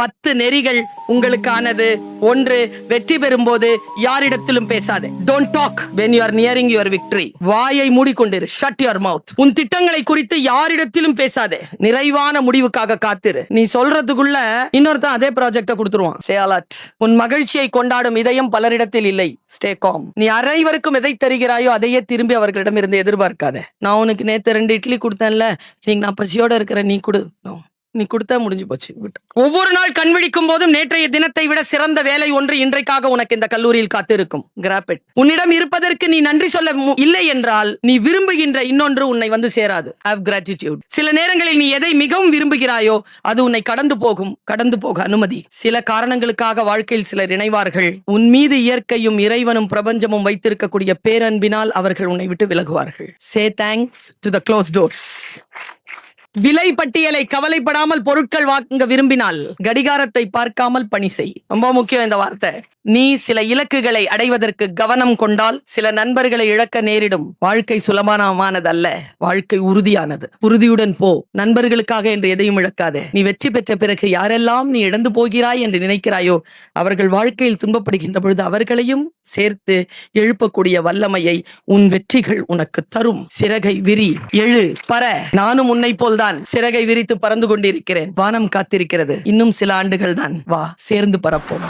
பத்து நெறிகள் உங்களுக்கானது. ஒன்று வெற்றி பெறும்போது யாரிடத்திலும் பேசாதே. Don't talk when you are nearing your victory வாயை மூடிக்கொண்டிரு. ஷட் யுவர் மவுத் உன் திட்டங்களை குறித்து யாரிடத்திலும் பேசாதே. நிறைவான முடிவுக்காக காத்திரு. நீ சொல்றதுக்குள்ள இன்னொருத்தன் அதே ப்ராஜெக்ட கொடுத்துருவான். சே அலர்ட் உன் மகிழ்ச்சியை கொண்டாடும் இதயம் பலரிடத்தில் இல்லை. ஸ்டே காம் நீ அனைவருக்கும் எதை தருகிறாயோ அதையே திரும்பி அவர்களிடம் இருந்து எதிர்பார்க்காத. நான் உனக்கு நேத்து ரெண்டு இட்லி கொடுத்தேன்ல. இன்னைக்கு நான் பசியோட இருக்கிறேன். நீ கொடு. நீ கொடுத்தா முடிஞ்சு போச்சு ஒவ்வொரு நாள் கண் விழிக்கும் போதும் நேற்றைய தினத்தை விட சிறந்த வேலை ஒன்று இன்றைக்காக உனக்கு இந்த கல்லூரியில் காத்திருக்கும். கிராபெட் உன்னிடம் இருப்பதற்கு நீ நன்றி சொல்ல மு- இல்லை என்றால் நீ விரும்புகின்ற இன்னொன்று உன்னை வந்து சேராது. ஹாவ் கிராட்டிடியூட் சில நேரங்களில் நீ எதை மிகவும் விரும்புகிறாயோ அது உன்னை கடந்து போகும் கடந்து போக அனுமதி. சில காரணங்களுக்காக வாழ்க்கையில் சிலர் இணைவார்கள். உன் மீது இயற்கையும் இறைவனும் பிரபஞ்சமும் வைத்திருக்கக்கூடிய பேரன்பினால் அவர்கள் உன்னை விட்டு விலகுவார்கள். Say thanks to the close doors விலை பட்டியலை கவலைப்படாமல் பொருட்கள் வாங்க விரும்பினால் கடிகாரத்தை பார்க்காமல் பணி செய். ரொம்ப முக்கியம் இந்த வார்த்தை. நீ சில இலக்குகளை அடைவதற்கு கவனம் கொண்டால் சில நண்பர்களை இழக்க நேரிடும். வாழ்க்கை சுலபமானதல்ல வாழ்க்கை உறுதியானது. உறுதியுடன் போ நண்பர்களுக்காக என்று எதையும் இழக்காதே. நீ வெற்றி பெற்ற பிறகு யாரெல்லாம் நீ இழந்து போகிறாய் என்று நினைக்கிறாயோ அவர்கள் வாழ்க்கையில் துன்பப்படுகின்ற பொழுது அவர்களையும் சேர்த்து எழுப்பக்கூடிய வல்லமையை உன் வெற்றிகள் உனக்கு தரும். சிறகை விரி எழு பற நானும் உன்னை போல்தான். சிறகை விரித்து பறந்து கொண்டிருக்கிறேன். வானம் காத்திருக்கிறது. இன்னும் சில ஆண்டுகள் தான் வா சேர்ந்து பரப்போம்.